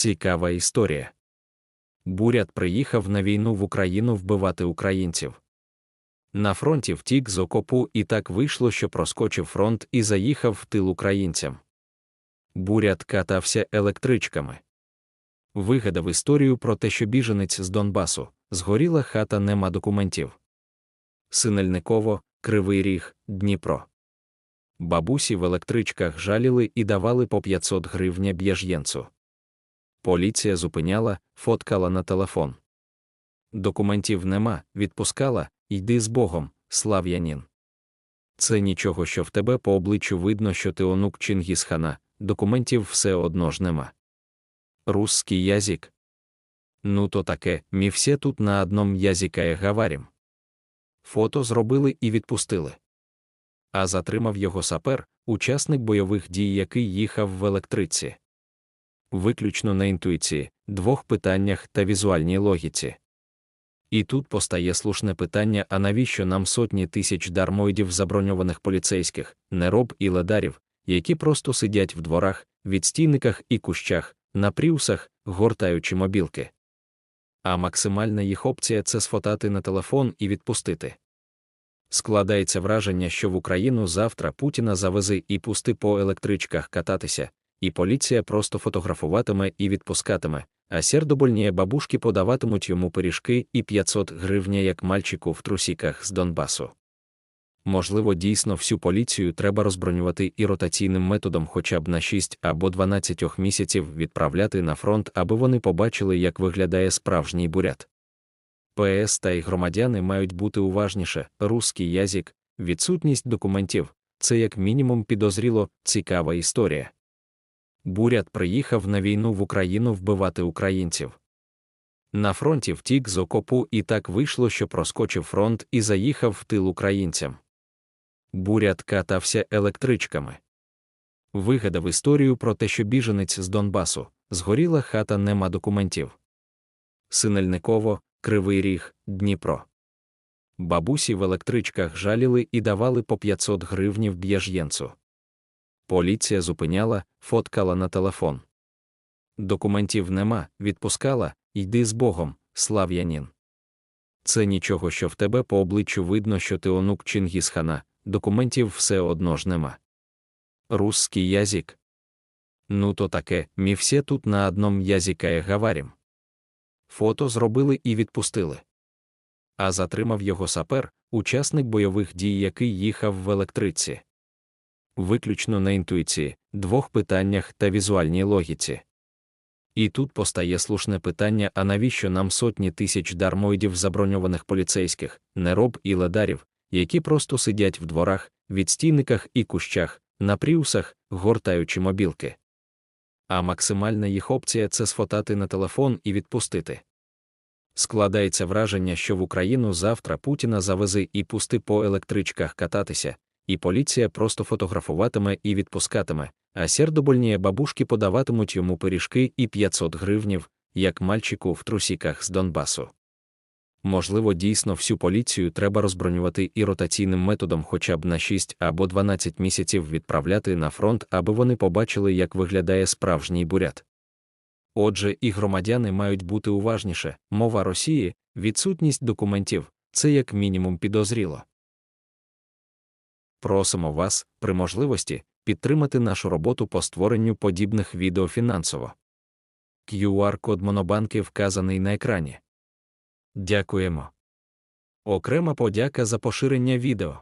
Цікава історія. Бурят приїхав на війну в Україну вбивати українців. На фронті втік з окопу і так вийшло, що проскочив фронт і заїхав в тил українцям. Бурят катався електричками. Вигадав історію про те, що біженець з Донбасу, згоріла хата, нема документів. Синельниково, Кривий Ріг, Дніпро. Бабусі в електричках жаліли і давали по 500 гривня б'яж'єнцу. Поліція зупиняла, фоткала на телефон. Документів нема, відпускала, йди з Богом, слав'янін. Це нічого, що в тебе по обличчю видно, що ти онук Чингісхана, документів все одно ж нема. Русский язик. Ну то таке, мі все тут на одном язикає гаварім. Фото зробили і відпустили. А затримав його сапер, учасник бойових дій, який їхав в електриці. Виключно на інтуїції, двох питаннях та візуальній логіці. І тут постає слушне питання: а навіщо нам сотні тисяч дармоїдів заброньованих поліцейських, нероб і ледарів, які просто сидять в дворах, відстійниках і кущах, на пріусах, гортаючи мобілки. А максимальна їх опція це сфотати на телефон і відпустити. Складається враження, що в Україну завтра Путіна завези і пусти по електричках кататися, і поліція просто фотографуватиме і відпускатиме, а сердобольні бабушки подаватимуть йому пиріжки і 500 гривня як мальчику в трусіках з Донбасу. Можливо, дійсно всю поліцію треба розбронювати і ротаційним методом хоча б на 6 або 12 місяців відправляти на фронт, аби вони побачили, як виглядає справжній бурят. ПС та й громадяни мають бути уважніше, русський язик, відсутність документів це як мінімум підозріло, цікава історія. Бурят приїхав на війну в Україну вбивати українців. На фронті втік з окопу і так вийшло, що проскочив фронт і заїхав в тил українцям. Бурят катався електричками. Вигадав історію про те, що біженець з Донбасу, згоріла хата, нема документів. Синельниково, Кривий Ріг, Дніпро. Бабусі в електричках жаліли і давали по 500 гривнів б'яж'єнцу. Поліція зупиняла, фоткала на телефон. Документів нема, відпускала, йди з Богом, слав'янін. Це нічого, що в тебе по обличчю видно, що ти онук Чингісхана, документів все одно ж нема. Русский язик. Ну то таке, мі все тут на одном язикає гаварім. Фото зробили і відпустили. А затримав його сапер, учасник бойових дій, який їхав в електриці. Виключно на інтуїції, двох питаннях та візуальній логіці. І тут постає слушне питання: а навіщо нам сотні тисяч дармоїдів заброньованих поліцейських, нероб і ледарів, які просто сидять в дворах, відстійниках і кущах, на пріусах, гортаючи мобілки. А максимальна їх опція це сфотати на телефон і відпустити. Складається враження, що в Україну завтра Путіна завези і пусти по електричках кататися, і поліція просто фотографуватиме і відпускатиме, а сердобольні бабушки подаватимуть йому пиріжки і 500 гривнів, як мальчику в трусіках з Донбасу. Можливо, дійсно всю поліцію треба розбронювати і ротаційним методом хоча б на 6 або 12 місяців відправляти на фронт, аби вони побачили, як виглядає справжній бурят. Отже, і громадяни мають бути уважніше, мова Росії, відсутність документів це як мінімум підозріло. Просимо вас, при можливості, підтримати нашу роботу по створенню подібних відео фінансово. QR-код Монобанки вказаний на екрані. Дякуємо. Окрема подяка за поширення відео.